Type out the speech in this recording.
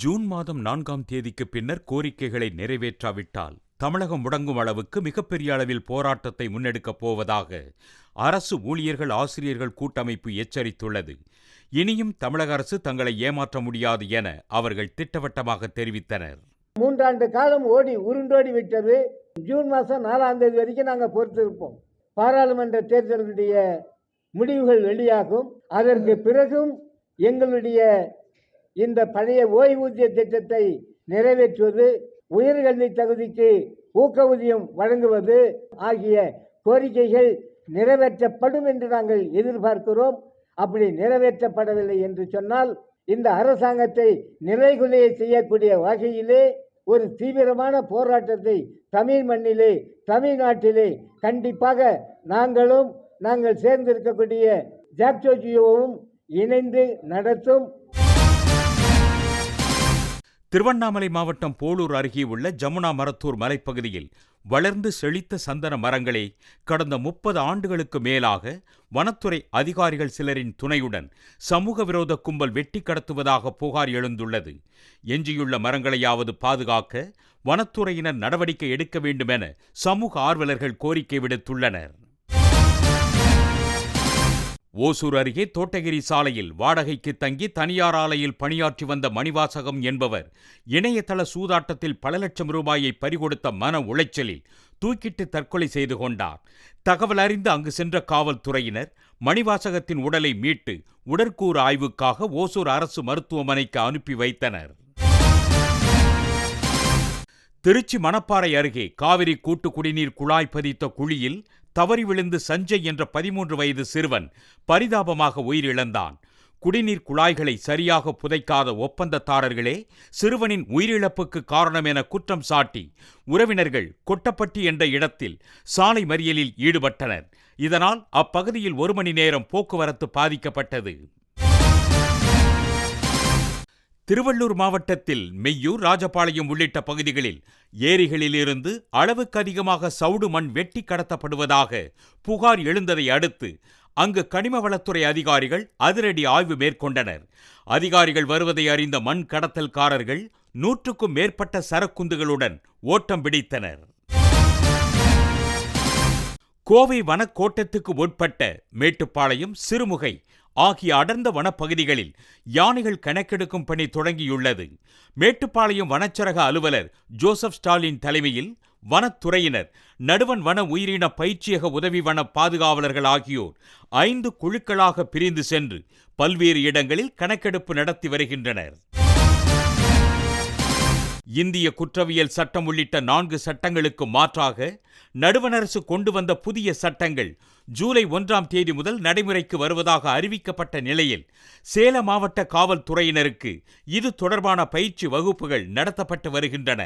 June மாதம் நான்காம் தேதிக்கு பின்னர் கோரிக்கைகளை நிறைவேற்றாவிட்டால் தமிழகம் முடங்கும் அளவுக்கு மிகப்பெரிய அளவில் போராட்டத்தை முன்னெடுக்கப் போவதாக அரசு ஊழியர்கள் ஆசிரியர்கள் கூட்டமைப்பு எச்சரித்துள்ளது. இனியும் தமிழக அரசு தங்களை ஏமாற்ற முடியாது என அவர்கள் திட்டவட்டமாக தெரிவித்தனர். மூன்றாண்டு காலம் ஓடி உருண்டோடி விட்டது. ஜூன் மாதம் நாலாம் தேதி வரைக்கும் நாங்கள் பொறுத்திருப்போம். பாராளுமன்ற தேர்தலுடைய முடிவுகள் வெளியாகும். அதற்கு பிறகும் எங்களுடைய இந்த பழைய ஓய்வூதிய திட்டத்தை நிறைவேற்றுவது உயர்கல்வி தகுதிக்கு ஊக்கவூதியம் வழங்குவது ஆகிய கோரிக்கைகள் நிறைவேற்றப்படும் என்று நாங்கள் எதிர்பார்க்கிறோம். அப்படி நிறைவேற்றப்படவில்லை என்று சொன்னால் இந்த அரசாங்கத்தை நிறைகுலைய செய்யக்கூடிய வகையிலே ஒரு தீவிரமான போராட்டத்தை தமிழ் மண்ணிலே தமிழ்நாட்டிலே கண்டிப்பாக நாங்களும் நாங்கள் சேர்ந்திருக்கக்கூடிய ஜாப்சோஜியோவும் இணைந்து நடத்தும். திருவண்ணாமலை மாவட்டம் போலூர் அருகே உள்ள ஜமுனா மரத்தூர் மலைப்பகுதியில் வளர்ந்து செழித்த சந்தன மரங்களை கடந்த முப்பது ஆண்டுகளுக்கு மேலாக வனத்துறை அதிகாரிகள் சிலரின் துணையுடன் சமூக விரோத கும்பல் வெட்டி கடத்துவதாக புகார் எழுந்துள்ளது. எஞ்சியுள்ள மரங்களையாவது பாதுகாக்க வனத்துறையினர் நடவடிக்கை எடுக்க வேண்டுமென சமூக ஆர்வலர்கள் கோரிக்கை விடுத்துள்ளனர். ஓசூர் அருகே தோட்டகிரி சாலையில் வாடகைக்கு தங்கி தனியார் ஆலையில் பணியாற்றி வந்த மணிவாசகம் என்பவர் இணையதள சூதாட்டத்தில் பல லட்சம் ரூபாயை பறிகொடுத்த மன உளைச்சலில் தூக்கிட்டு தற்கொலை செய்து கொண்டார். தகவல் அறிந்து அங்கு சென்ற காவல்துறையினர் மணிவாசகத்தின் உடலை மீட்டு உடற்கூறு ஆய்வுக்காக ஓசூர் அரசு மருத்துவமனைக்கு அனுப்பி வைத்தனர். திருச்சி மணப்பாறை அருகே காவிரி கூட்டு குடிநீர் குழாய் பதித்த குழியில் தவறி விழுந்து சஞ்சய் என்ற பதிமூன்று வயது சிறுவன் பரிதாபமாக உயிரிழந்தான். குடிநீர் குழாய்களை சரியாக புதைக்காத ஒப்பந்ததாரர்களே சிறுவனின் உயிரிழப்புக்கு காரணம் என குற்றம் சாட்டி உறவினர்கள் கொட்டப்பட்டி என்ற இடத்தில் சாலை மறியலில் ஈடுபட்டனர். இதனால் அப்பகுதியில் ஒரு மணி நேரம் போக்குவரத்து பாதிக்கப்பட்டது. திருவள்ளூர் மாவட்டத்தில் மெய்யூர் ராஜபாளையம் உள்ளிட்ட பகுதிகளில் ஏரிகளிலிருந்து அளவுக்கு அதிகமாக சவுடு மண் வெட்டி கடத்தப்படுவதாக புகார் எழுந்ததை அடுத்து அங்கு கனிம வளத்துறை அதிகாரிகள் அதிரடி ஆய்வு மேற்கொண்டனர். அதிகாரிகள் வருவதை அறிந்த மண் கடத்தல்காரர்கள் நூற்றுக்கும் மேற்பட்ட சரக்குந்துகளுடன் ஓட்டம் பிடித்தனர். கோவை வனக்கோட்டத்துக்கு உட்பட்ட மேட்டுப்பாளையம் சிறுமுகை ஆகிய அடர்ந்த வனப்பகுதிகளில் யானைகள் கணக்கெடுக்கும் பணி தொடங்கியுள்ளது. மேட்டுப்பாளையம் வனச்சரக அலுவலர் ஜோசப் ஸ்டாலின் தலைமையில் வனத்துறையினர் நடுவன் வன உயிரின பயிற்சியக உதவி வன பாதுகாவலர்கள் ஆகியோர் ஐந்து குழுக்களாக பிரிந்து சென்று பல்வேறு இடங்களில் கணக்கெடுப்பு நடத்தி வருகின்றனர். இந்திய குற்றவியல் சட்டம் உள்ளிட்ட நான்கு சட்டங்களுக்கு மாற்றாக நடுவண் அரசு கொண்டு வந்த புதிய சட்டங்கள் ஜூலை ஒன்றாம் தேதி முதல் நடைமுறைக்கு வருவதாக அறிவிக்கப்பட்ட நிலையில் சேலம் மாவட்ட காவல்துறையினருக்கு இது தொடர்பான பயிற்சி வகுப்புகள் நடத்தப்பட்டு வருகின்றன.